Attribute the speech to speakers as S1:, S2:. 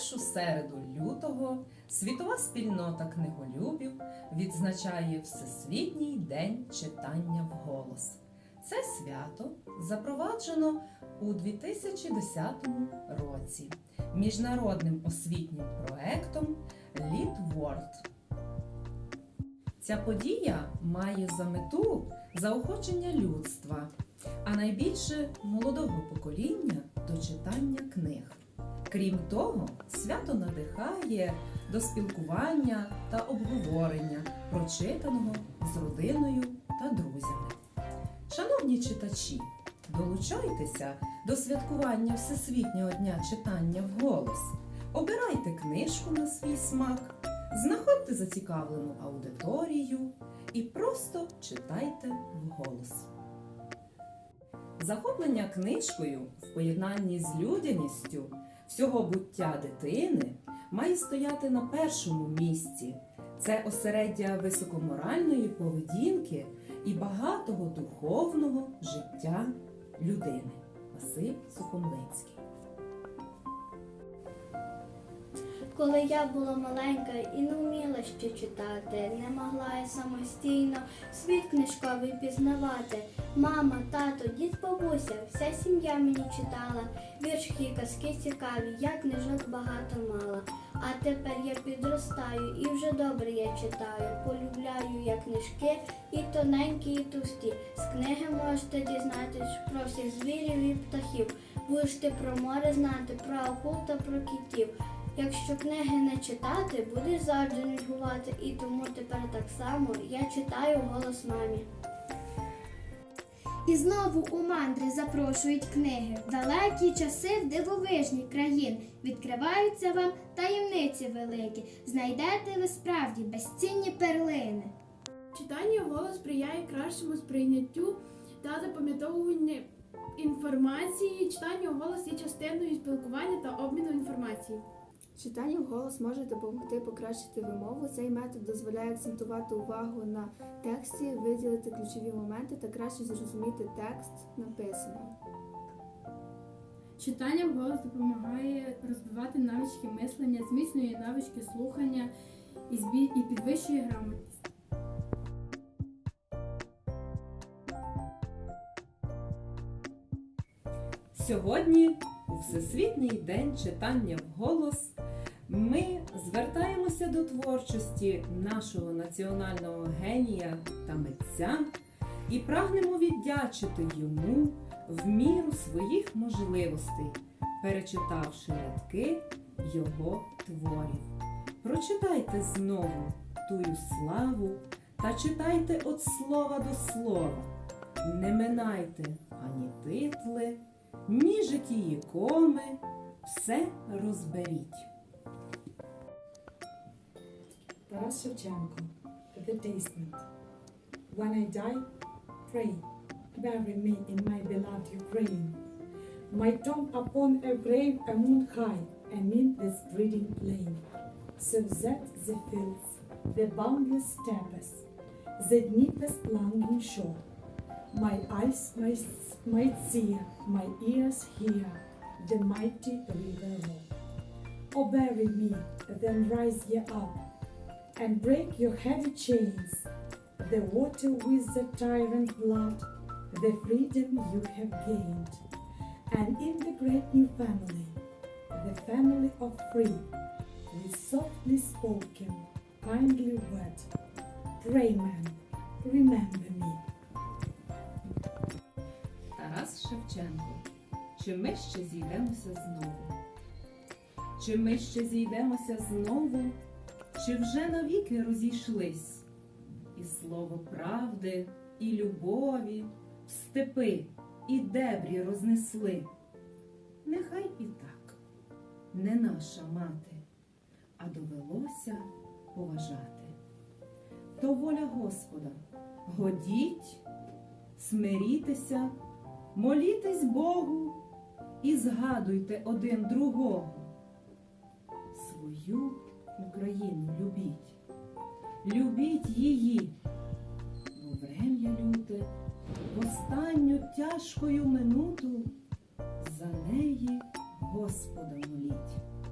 S1: першу середу лютого світова спільнота книголюбів відзначає Всесвітній день читання вголос. Це свято запроваджено у 2010 році міжнародним освітнім проектом Lead World. Ця подія має за мету заохочення людства, а найбільше молодого покоління до читання книг. Крім того, свято надихає до спілкування та обговорення прочитаного з родиною та друзями. Шановні читачі, долучайтеся до святкування Всесвітнього дня читання вголос. Обирайте книжку на свій смак, знаходьте зацікавлену аудиторію і просто читайте вголос. Захоплення книжкою в поєднанні з людяністю всього буття дитини має стояти на першому місці. Це осереддя високоморальної поведінки і багатого духовного життя людини. Василь Сухомлинський.
S2: Коли я була маленька і не вміла ще читати, не могла я самостійно світ книжковий пізнавати. Мама, тато, дід, бабуся, вся сім'я мені читала. Віршки, і казки цікаві, я книжок багато мала. А тепер я підростаю і вже добре я читаю. Полюбляю я книжки і тоненькі, і товсті. З книги можете дізнатись про всіх звірів і птахів. Будете про море знати, про акул та про кітів. Якщо книги не читати, будеш завжди нудьгувати, і тому тепер так само я читаю голос мамі.
S3: І знову у мандри запрошують книги. Далекі часи в дивовижні країн відкриваються вам таємниці великі. Знайдете ви справді безцінні перлини.
S4: Читання голос сприяє кращому сприйняттю та запам'ятовуванню інформації. Читання голос є частиною спілкування та обміну інформацією.
S5: Читання вголос може допомогти покращити вимову. Цей метод дозволяє акцентувати увагу на тексті, виділити ключові моменти та краще зрозуміти текст написаного.
S6: Читання вголос допомагає розвивати навички мислення, зміцнює навички слухання і збі- і підвищує грамотність.
S1: Сьогодні, у Всесвітній день читання вголос, ми звертаємося до творчості нашого національного генія та митця і прагнемо віддячити йому в міру своїх можливостей, перечитавши рядки його творів. Прочитайте знову тую славу та читайте від слова до слова. Не минайте ані титли, ні житії коми, все розберіть.
S7: Taras Shevchenko, The Testament. When I die, pray, bury me in my beloved Ukraine. My tomb upon a grave a moon high, amid this breeding plain. So that the fields, the boundless steppes, the deepest longing shore. My eyes might, might see, my ears hear, the mighty river roar. Oh, bury me, then rise ye up, and break your heavy chains. The water with the tyrant blood, the freedom you have gained. And in the great new family, the family of free, with softly spoken, kindly word, pray, man, remember me.
S1: Тарас Шевченко. Чи ми ще зійдемося знову? Чи ми ще зійдемося знову? Чи вже навіки розійшлись? І слово правди, і любові, в степи і дебрі рознесли. Нехай і так, не наша мати, а довелося поважати. То воля Господа, годіть, смирітеся, молітесь Богу і згадуйте один другого. Свою Україну любіть, любіть її, бо врем'я люте, в останню тяжкою минуту